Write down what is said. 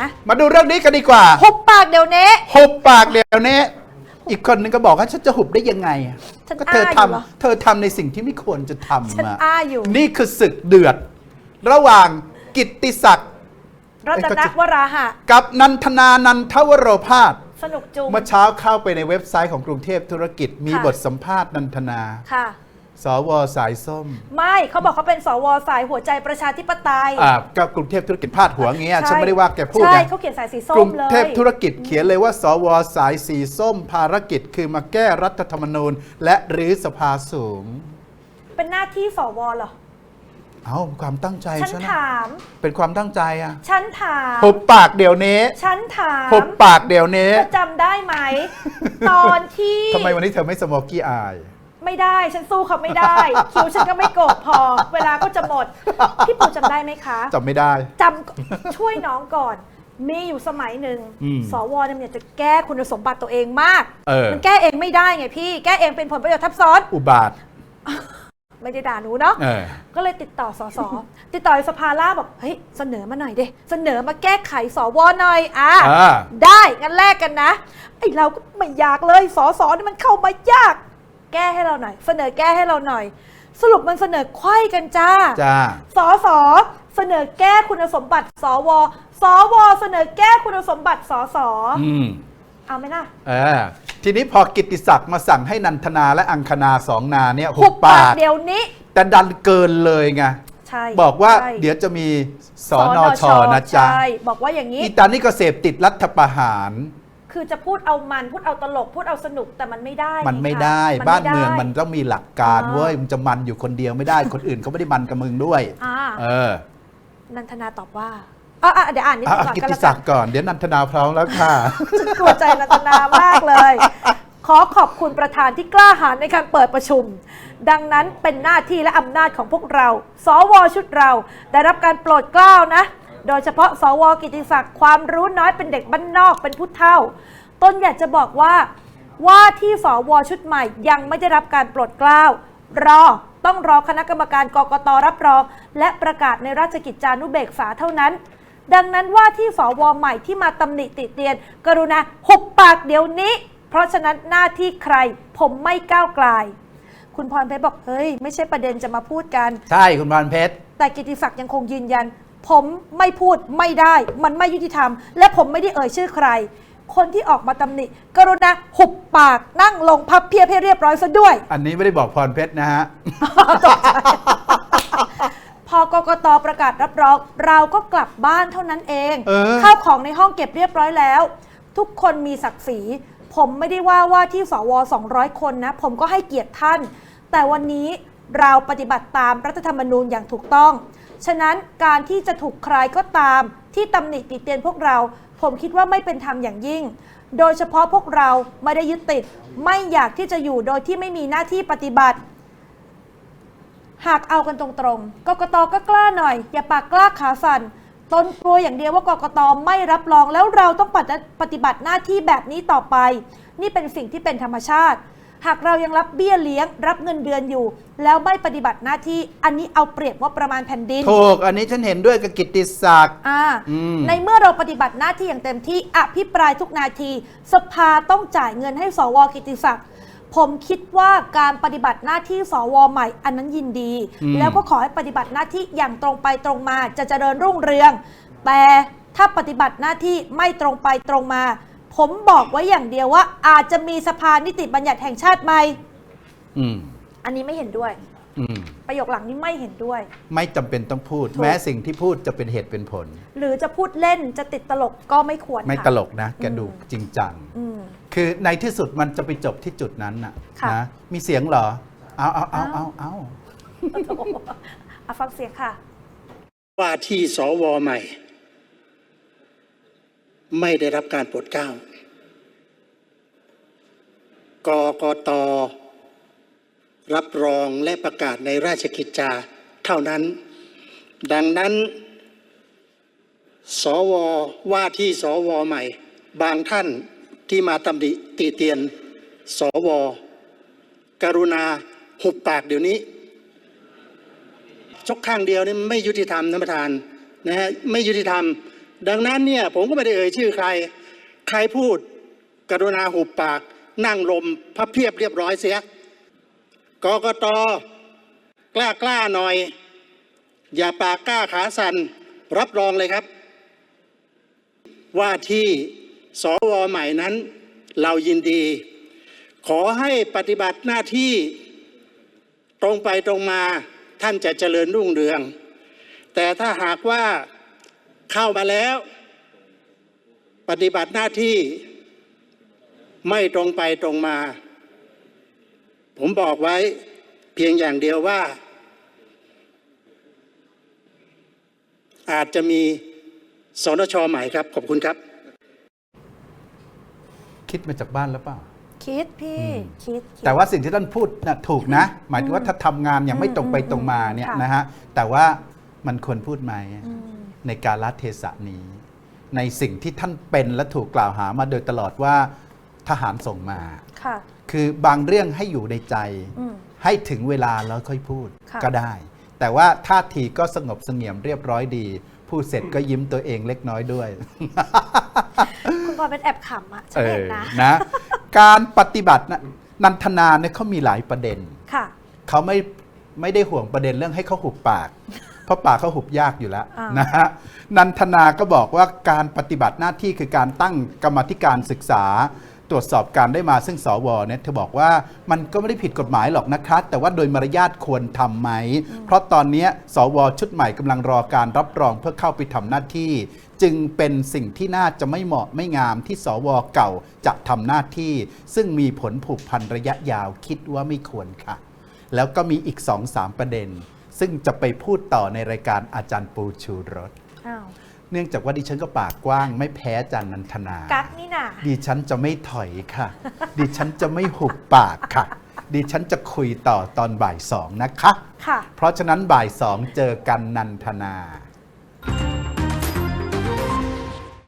นะมาดูเรื่องนี้กันดีกว่า หุบปากเดี๋ยวนี้หุบปากเดี๋ยวนี้ อีกคนนึงก็บอกว่าฉันจะหุบได้ยังไงอะฉันก็เธออ้าทำอยู่เหรอ เธอทำในสิ่งที่ไม่ควรจะทำฉันอะอ้าอยู่ นี่คือศึกเดือด ระหว่างกิตติศักดิ์รัตนวราหะ กับนันทนานันทวโรพาสสนุกจุง เมื่อเช้าเข้าไปในเว็บไซต์ของกรุงเทพธุรกิจมีค่ะ บทสัมภาษณ์นันทนา ค่ะ สวสายส้มไม่เขาบอกเขาเป็นสวสายหัวใจประชาธิปไตย อ่าก็กรุงเทพธุรกิจพาดหัวเงี้ยใช่ ฉันไม่ได้ว่าแกพูดใช่นะเขาเขียนสายสีกส้รุมงเลยเทพธุรกิจเขียนเลยว่า สวสายสีส้ม ภารกิจคือมาแก้รัฐธรรมนูญ และรื้อสภาสูง เป็นหน้าที่สวเหรอ เอาความตั้งใจฉันฉันถาม เป็นความตั้งใจอะฉันถาม หุบปากเดี๋ยวนี้ฉันถามหุบปากเดี๋ยวนี้เธอจำได้ไหม ตอนที่ทำไมวันนี้เธอไม่สโมอกี้อาย ไม่ได้ฉันสู้เขาไม่ได้ คิวฉันก็ไม่โกดพอ เวลาก็จะหมด พี่ปูจำได้ไหมคะจำไม่ได้ จำช่วยน้องก่อน มีอยู่สมัยหนึ่งอืมสวเนี่ยมันอยากจะแก้คุณสมบัติตัวเองมาก เออ มันแก้เองไม่ได้ไงพี่ แก้เองเป็นผลประโยชน์ทับซ้อน อุบาท ไม่ได้ด่าหนูเนาะ เออ ก็เลยติดต่อสส ติดต่อสภาล่าบอกเฮ้ยเสนอมาหน่อยเด้เสนอมาแก้ไขสวหน่อยอะอ่า ได้งั้นแลกกันนะไอเราก็ไม่อยากเลยสสนี่มันเข้ามายาก แก้ให้เราหน่อย เสนอแก้ให้เราหน่อย สรุปมันเสนอไขว้กันจ้าจ้าสสเสนอแก้คุณสมบัติสวสวเสนอแก้คุณสมบัติสสอืมเอาไหมล่ะเออทีนี้พอกิตติศักดิ์มาสั่งให้นันทนาและอังคณาสองนาเนี่ยหุหุบบปาปากกเดี๋ยวนี้ แต่ดันเกินเลยไงใช่บอกว่าใช่เดี๋ยวจะมีสอนอชนะจ๊ะใช่บอกว่าอย่างนี้ อีตานี่ก็เสพติดรัฐประหาร คือจะพูดเอามันพูดเอาตลกพูดเอาสนุกแต่มันไม่ได้มันไม่คะได้ไบ้านเมืองมันต้องมีหลักการอ่า เว้ยมันจะมันอยู่คนเดียวไม่ได้ คนอื่นเขาไม่ได้มันกับมึงด้วย อ่าเออนันทนาตอบว่าอะอะเดี๋ยวอ่านนิดอะนึงก่อนกิตก็ติแล้วศักักนดิ์ก่อนเดี๋ยวนันทนาพร้อมแล้วค่ะ ฉันกลัวใจนันทนามากเลย ขอขอบคุณประธานที่กล้าหาญในการเปิดประชุม ดังนั้นเป็นหน้าที่และอำนาจของพวกเรา สวชุดเรา ได้รับการโปรดเกล้านะ โดยเฉพาะสวกิติศักดิ์ความรู้น้อยเป็นเด็กบ้านนอกเป็นผู้เฒ่า ต้นอยากจะบอกว่า ว่าที่สวชุดใหม่ยังไม่ได้รับการโปรดเกล้ารอต้องรอคณะกรรมการกกตรับรอง และประกาศในราชกิจจานุเบกษาเท่านั้น ดังนั้นว่าที่สวใหม่ที่มาตำหนิติเตียน กรุณาหุบปากเดี๋ยวนี้ เพราะฉะนั้นหน้าที่ใคร ผมไม่ก้าวไกลายคุณพรเพชรบอกเฮ้ย ไม่ใช่ประเด็นจะมาพูดกัน ใช่คุณพรเพชร แต่กิติศักดิ์ยังคงยืนยัน ผมไม่พูดไม่ได้ มันไม่ยุติธรรม และผมไม่ได้เอ่ยชื่อใคร คนที่ออกมาตำหนิ กรุณาหุบปากนั่งลงพับเพียบให้เรียบร้อยซะด้วย อันนี้ไม่ได้บอกพรเพชรนะฮะพอกกตประกาศรับรองเราก็กลับบ้านเท่านั้นเองเออ ข้าวของในห้องเก็บเรียบร้อยแล้ว ทุกคนมีศักดิ์ศรีผมไม่ได้ว่าว่าที่สว 200 คนนะ ผมก็ให้เกียรติท่าน แต่วันนี้ เราปฏิบัติตามรัฐธรรมนูญอย่างถูกต้อง ฉะนั้นการที่จะถูกใครก็ตาม ที่ตำหนิติเตียนพวกเรา ผมคิดว่าไม่เป็นธรรมอย่างยิ่ง โดยเฉพาะพวกเราไม่ได้ยึดติด ไม่อยากที่จะอยู่โดยที่ไม่มีหน้าที่ปฏิบัติ หากเอากันตรงๆ กกตก็กล้าหน่อย อย่าปากกล้าขาสั่นตนกลัวอย่างเดียวว่ากกตไม่รับรองแล้วเราต้องปฏิปฏิบัติหน้าที่แบบนี้ต่อไป นี่เป็นสิ่งที่เป็นธรรมชาติ หากเรายังรับเบี้ยเลี้ยง รับเงินเดือนอยู่ แล้วไม่ปฏิบัติหน้าที่อันนี้เอาเปรียบว่าประมาณแผ่นดินถูกอันนี้ฉันเห็นด้วยกับกิตติศักดิ์ อ่าอืม ในเมื่อเราปฏิบัติหน้าที่อย่างเต็มที่อภิปรายทุกนาที สภาต้องจ่ายเงินให้สวกิติศักดิ์ผมคิดว่าการปฏิบัติหน้าที่สวใหม่อันนั้นยินดีอืมแล้วก็ขอให้ปฏิบัติหน้าที่อย่างตรงไปตรงมาจะเจริญรุ่งเรือง แต่ถ้าปฏิบัติหน้าที่ไม่ตรงไปตรงมา ผมบอกไว้อย่างเดียวว่า อาจจะมีสภานิติบัญญัติแห่งชาติใหม่อืมอันนี้ไม่เห็นด้วย อืมประโยคหลังนี้ไม่เห็นด้วย ไม่จำเป็นต้องพูด ถูก แม้สิ่งที่พูดจะเป็นเหตุเป็นผล หรือจะพูดเล่นจะติดตลกก็ไม่ควรไม่ค่ะตลกนะแกอืมดูจริงจัง อืม คือในที่สุดมันจะไปจบที่จุดนั้นน่ะค่ะนะมีเสียงเหรอ เอาเอาเอาเอาเอาเอาฟังเสียงค่ะ ว่าที่สวใหม่ ไม่ได้รับการโปรดเกล้า กกต รับรองและประกาศในราชกิจจาเท่านั้น ดังนั้น สวว่าที่สวใหม่ บางท่านที่มาตำหนิตีเตียน สว กรุณาหุบปากเดี๋ยวนี้ชกข้างเดียวนี่ไม่ยุติธรรมท่านประธานนะฮะไม่ยุติธรรม ดังนั้นเนี่ยผมก็ไม่ได้เอ่ยชื่อใคร ใครพูดกรุณาหุบปาก นั่งลมพับเพียบเรียบร้อยเสียกกตกล้ากล้าหน่อย อย่าปากกล้าขาสันรับรองเลยครับ ว่าที่สวใหม่นั้นเรายินดี ขอให้ปฏิบัติหน้าที่ตรงไปตรงมาท่านจะเจริญรุ่งเรือง แต่ถ้าหากว่าเข้ามาแล้ว ปฏิบัติหน้าที่ ไม่ตรงไปตรงมา ผมบอกไว้เพียงอย่างเดียวว่า อาจจะมีสนชใหม่ครับ ขอบคุณครับ คิดมาจากบ้านแล้วเปล่า คิดพี่คิดคิด แต่ว่าสิ่งที่ท่านพูดนะถูกนะ หมายถึงว่าถ้าทำงานอย่างไม่ตรงไปตรงมาเนี่ยค่ะนะฮะแต่ว่ามันควรพูดไหมอืมในการละเทศะนี้ ในสิ่งที่ท่านเป็นและถูกกล่าวหามาโดยตลอดว่า ทหารส่งมา ค่ะ คือบางเรื่องให้อยู่ในใจ อืม ให้ถึงเวลาแล้วค่อยพูดค่ะ ก็ได้ แต่ว่าท่าทีก็สงบเสงี่ยมเรียบร้อยดี พูดเสร็จก็ยิ้มตัวเองเล็กน้อยด้วย คุณบอยเป็นแอบขำอะฉันเอเห็นอนะ นะ การปฏิบัตินะนันทนาเนี่ยเขามีหลายประเด็น ค่ะ เขาไม่ไม่ได้ห่วงประเด็นเรื่องให้เขาหุบปาก เพราะปากเขาหุบยากอยู่แล้วอ่าน นะฮะนันทนาก็บอกว่าการปฏิบัติหน้าที่คือการตั้งกรรมาธิการศึกษา ตรวจสอบการได้มาซึ่งสวเนี่ยเธอบอกว่ามันก็ไม่ได้ผิดกฎหมายหรอกนะครับ แต่ว่าโดยมารยาทควรทำไหม เพราะตอนเนี้ยสวชุดใหม่กำลังรอการรับรองเพื่อเข้าไปทำหน้าที่ จึงเป็นสิ่งที่น่าจะไม่เหมาะไม่งามที่สวเก่าจะทำหน้าที่ ซึ่งมีผลผูกพันระยะยาวคิดว่าไม่ควรค่ะ แล้วก็มีอีก2อสามประเด็น ซึ่งจะไปพูดต่อในรายการอาจารย์ปูชูรสอ้าว เนื่องจากว่าดิฉันก็ปากกว้างไม่แพ้อาจารย์นันทนา กักนี่น่ะดิฉันจะไม่ถอยค่ะ ดิฉันจะไม่หุบปากค่ะ ดิฉันจะคุยต่อตอนบ่ายสองนะคะ ค่ะ เพราะฉะนั้นบ่ายสองเจอกันนันทนา